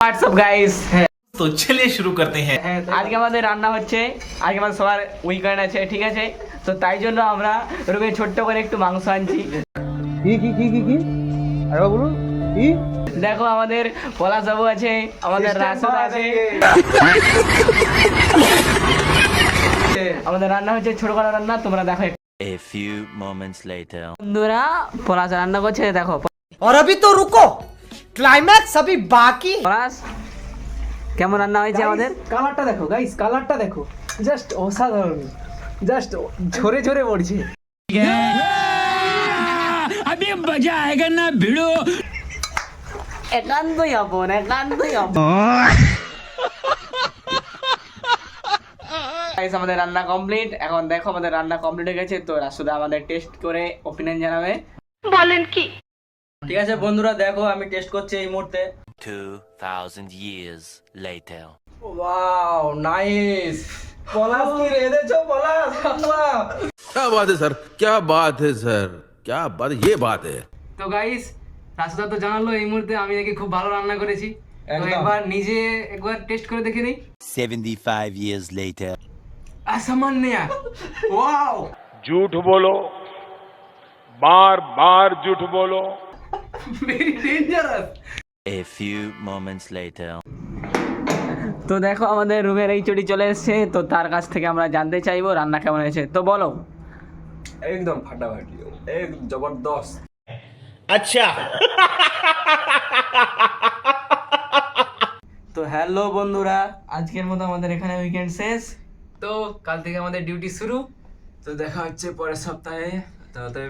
WhatsApp guys तो चलिए शुरू करते हैं আজকে আমাদের রান্না হচ্ছে আজকে আমাদের সবার উইকেন্ড আছে ঠিক আছে তো তাই জন্য আমরা রুমে ছোট্ট করে একটু মাংস আনছি কি কি কি কি কি আরে বলুন কি দেখো আমাদের পলাশ বাবু আছে আমাদের রাসুদ আছে আমাদের রান্না হচ্ছে ছোট করে রান্না তোমরা দেখো একটু। A few moments later. বন্ধুরা পলাশ রান্না করছে দেখো और अभी तो रुको ক্লাইম্যাক্স সবই বাকি কেমন রান্না হয়েছে আমাদের কালারটা দেখো গাইস কালারটা দেখো। জাস্ট অসাধারণ। জাস্ট ঝরে ঝরে পড়ছে। আমি মজা আয়েগা না ভিড়ো একান্তই আপন একান্তই গাইস আমাদের রান্না কমপ্লিট এখন দেখো আমাদের রান্না কমপ্লিট হয়ে গেছে তো রাসুদা আমাদের টেস্ট করে ওপিনিয়ন জানাবে। বলেন কি? ঠিক আছে বন্ধুরা দেখো আমি টেস্ট করছি এই মুহূর্তে 2000 years later. Wow nice Palash কি রেঁধেছো পলাশ क्या बात है सर क्या बात है सर क्या बात ये बात है তো গাইস রাসুদা তো জানালো এই মুহূর্তে আমি নাকি খুব ভালো রান্না করেছি তো একদম। একবার নিজে একবার টেস্ট করে দেখে নিই 75 years later. असामान्य वाओ झूठ बोलो बार बार झूठ बोलो very dangerous a few moments later তো দেখো আমাদের রুমের এই চটি চলে এসেছে। তো তার কাছ থেকে আমরা জানতে চাইব রান্না কেমন হয়েছে। তো বলো। একদম ফাটাফাটি এক জবরদস্ত। আচ্ছা। তো হ্যালো বন্ধুরা আজকের মতো আমাদের এখানে উইকেন্ড শেষ। তো কাল থেকে আমাদের ডিউটি শুরু। তো দেখা হচ্ছে পরের সপ্তাহে।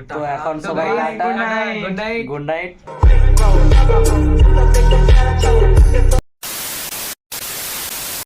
তো এখন সবাই গুড নাইট গুড নাইট